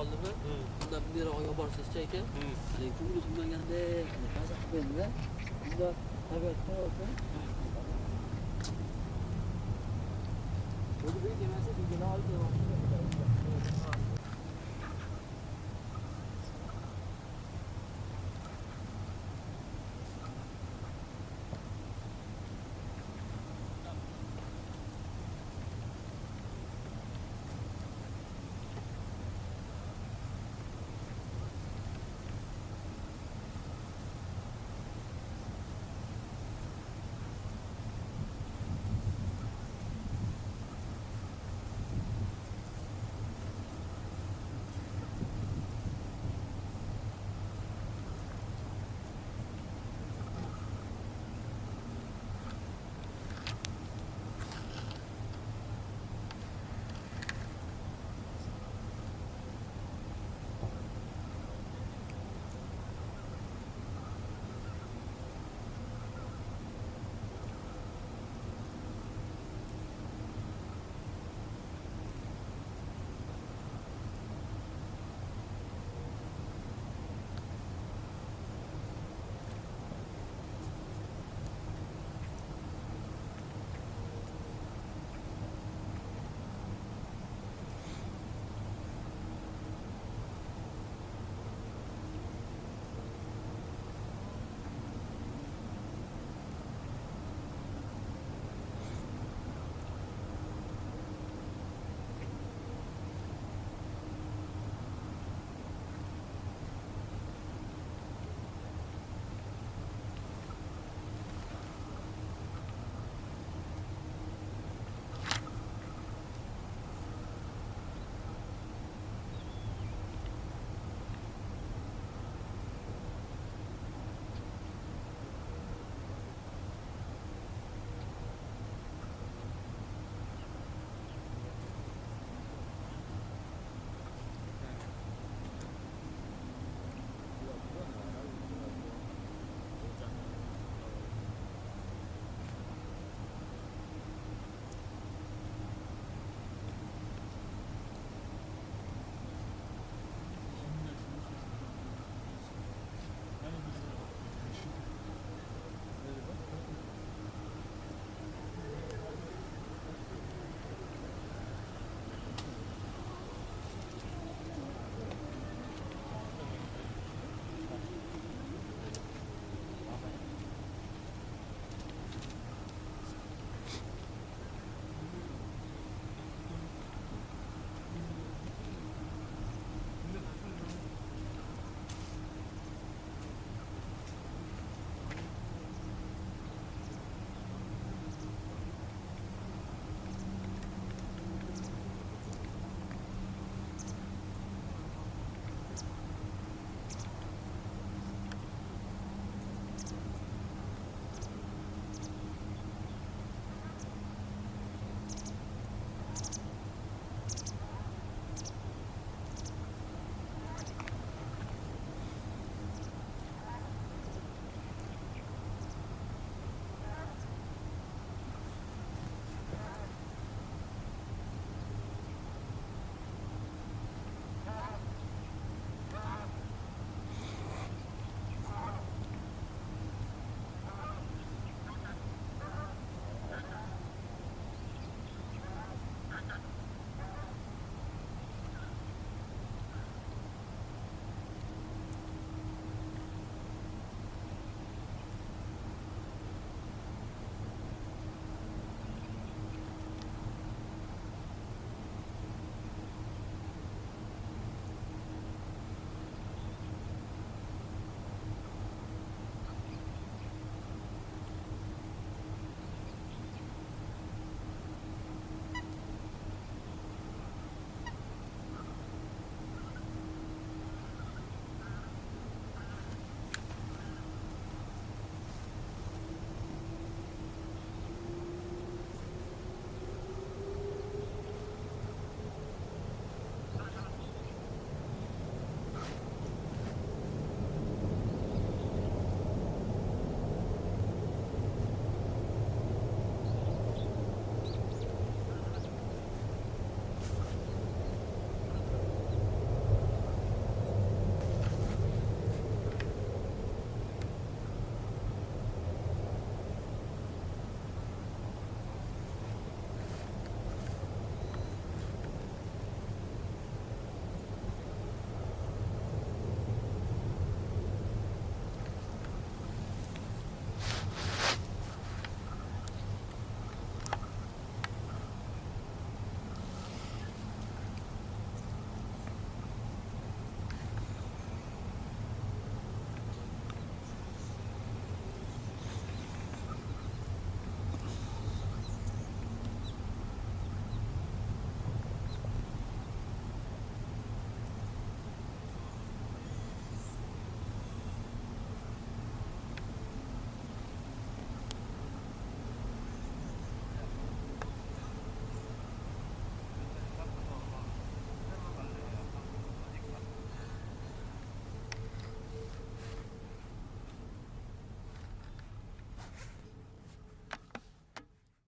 hamida bilib qoldimi undan beriroq olib borsangiz aka Hmm. haligi ko'ngli to'lmagandek maza qilib berdi unda tabiatda o'zi bir yemasa bir